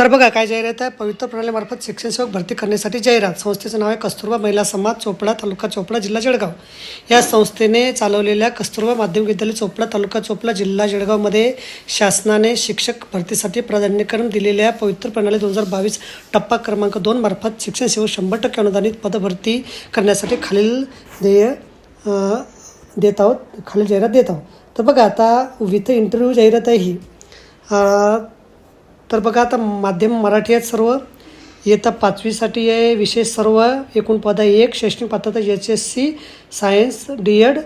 तर बघा काय जाहिरात आहे पवित्र प्रणालीमार्फत शिक्षण सेवक भरती करण्यासाठी जाहिरात. संस्थेचं नाव आहे कस्तुरबा महिला समाज चोपडा तालुका चोपडा जिल्हा जळगाव. या संस्थेने चालवलेल्या कस्तुरबा माध्यमिक विद्यालय चोपडा तालुका चोपडा जिल्हा जळगावमध्ये शासनाने शिक्षक भरतीसाठी प्राधान्यक्रम दिलेल्या पवित्र प्रणाली दोन हजार बावीस टप्पा क्रमांक दोन मार्फत शिक्षण सेवक शंभर टक्के अनुदानित पदभरती करण्यासाठी खालील ध्येय देत आहोत खालील जाहिरात देत आहोत. तर बघा आता विथ इंटरव्ह्यू जाहिरात आहे ही. तर बघा आता माध्यम मराठी आहेत सर्व. इयत्ता पाचवीसाठी आहे विशेष सर्व एकूण पद आहे एक शैक्षणिक पात्रता H S C science D Ed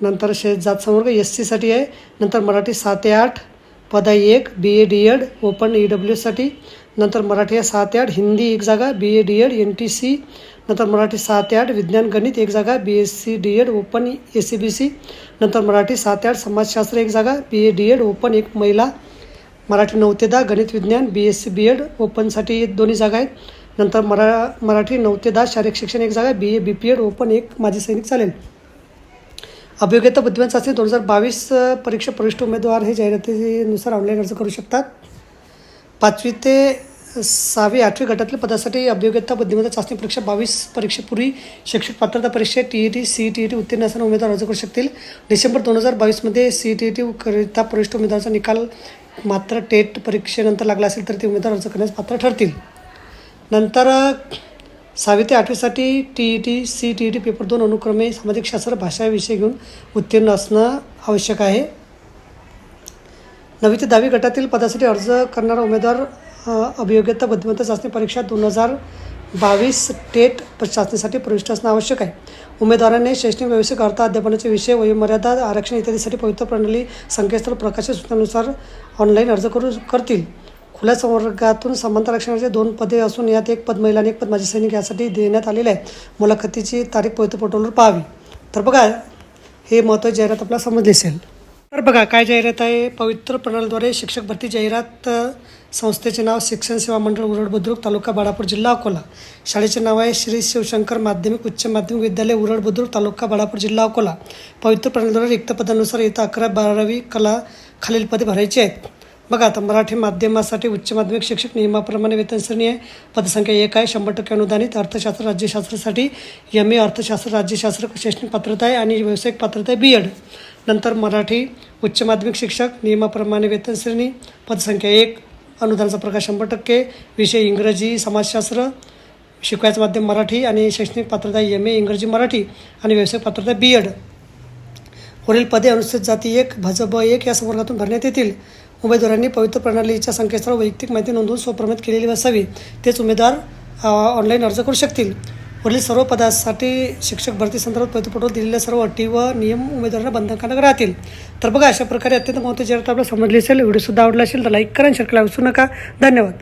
नंतर शे जात समवर्ग एस सीसाठी आहे. नंतर मराठी सात ते आठ पद आहे एक B A D Ed open E W एससाठी नंतर मराठी आहे सहा ते आठ हिंदी एक जागा B A D Ed N T C. नंतर मराठी सहा ते आठ विज्ञान गणित एक जागा B S C D Ed open A C B C. नंतर मराठी सहा ते आठ समाजशास्त्र एक जागा B A D Ed open एक महिला. मराठी नऊ ते दहा गणित विज्ञान B S C B Ed ओपनसाठी दोन्ही जागा आहेत. नंतर मरा मराठी नऊ ते दहा शारीरिक शिक्षण एक जागा B A B P Ed open एक माझी सैनिक चालेल. अभियोग्यता बुद्धिमान चाचणी दोन हजार बावीस परीक्षा प्रविष्ट उमेदवार हे जाहिरातीनुसार ऑनलाईन अर्ज करू शकतात. पाचवी ते सहावी आठवी गटातील पदासाठी अभियोग्यता बुद्धिमत्ता चाचणी परीक्षा बावीस परीक्षेपूर्वी शैक्षणिक पात्रता परीक्षा T E T C T E T उत्तीर्ण असताना उमेदवार अर्ज करू शकतील. डिसेंबर दोन हजार बावीसमध्ये सी टी ई टी करिता प्रविष्ट उमेदवाराचा निकाल मात्र टेट परीक्षेनंतर लागला असेल तर ते उमेदवार अर्ज करण्यास पात्र ठरतील. नंतर सहावी ते आठवीसाठी T E T C T E T paper दोन अनुक्रमे सामाजिक शास्त्र भाषा विषय घेऊन उत्तीर्ण असणं आवश्यक आहे. नववी ते दहावी गटातील पदासाठी अर्ज करणारा उमेदवार अभियोग्यता बुद्धिमत्ता चाचणी परीक्षा दोन हजार बावीस टेट प- चाचणीसाठी प्रविष्ट असणं आवश्यक आहे. उमेदवाराने शैक्षणिक व्यावसायिक अर्थ अध्यापनाचे विषय वयोमर्यादा आरक्षण इत्यादीसाठी पवित्र प्रणाली संकेतस्थळ प्रकाशित सूचनानुसार ऑनलाईन अर्ज करू करतील. खुल्या संवर्गातून समांतर आरक्षणाचे दोन पदे असून यात एक पद महिला आणि एक पद माजी सैनिक यासाठी देण्यात आलेले आहे. मुलाखतीची तारीख पवित्र पोर्टलवर पाहावी. तर बघा हे महत्त्वाची जाहिरात आपल्याला समजली असेल तर बघा काय जाहिरात आहे? पवित्र प्रणालीद्वारे शिक्षक भरती जाहिरात संस्थेचे नाव शिक्षण सेवा मंडळ उरड बुद्रुक तालुका बाळापूर जिल्हा अकोला. शाळेचे नाव आहे श्री शिवशंकर माध्यमिक उच्च माध्यमिक विद्यालय उरड बुद्रुक तालुका बाळापूर जिल्हा अकोला. पवित्र प्रणालीद्वारे रिक्त पदानुसार येत्या अकरा बारावी कला खालील पदे भरायची आहेत. बघा आता मराठी माध्यमासाठी उच्च माध्यमिक शिक्षक नियमाप्रमाणे वेतन श्रेणी आहे. पदसंख्या एक आहे शंभर टक्के अनुदानित. अर्थशास्त्र राज्यशास्त्रासाठी एम ए अर्थशास्त्र राज्यशास्त्र शैक्षणिक पात्रता आहे आणि व्यावसायिक पात्रता आहे बी एड नंतर मराठी उच्च माध्यमिक शिक्षक नियमाप्रमाणे वेतनश्रेणी पदसंख्या एक अनुदानाचा प्रकार शंभर टक्के. विषय इंग्रजी समाजशास्त्र शिकवायचं माध्यम मराठी आणि शैक्षणिक पात्रता एम ए इंग्रजी मराठी आणि व्यावसायिक पात्रता बी एड वरील पदे अनुसूचित जाती एक भज ब एक या संवर्गातून भरण्यात येतील. उमेदवारांनी पवित्र प्रणालीच्या संकेतस्थळावर वैयक्तिक माहिती नोंदवून स्वप्रमित केलेली असावी तेच उमेदवार ऑनलाईन अर्ज करू शकतील. वरील सर्व पदासाठी शिक्षक भरती संदर्भात पवित्र दिलेल्या सर्व अटी व नियम उमेदवारांना बंधनकारक राहतील. तर बघा अशा प्रकारे अत्यंत महत्त्वाची आपल्याला समजली असेल व्हिडिओसुद्धा आवडला असेल तर लाईक करा शेअर करायला विसरू नका. धन्यवाद.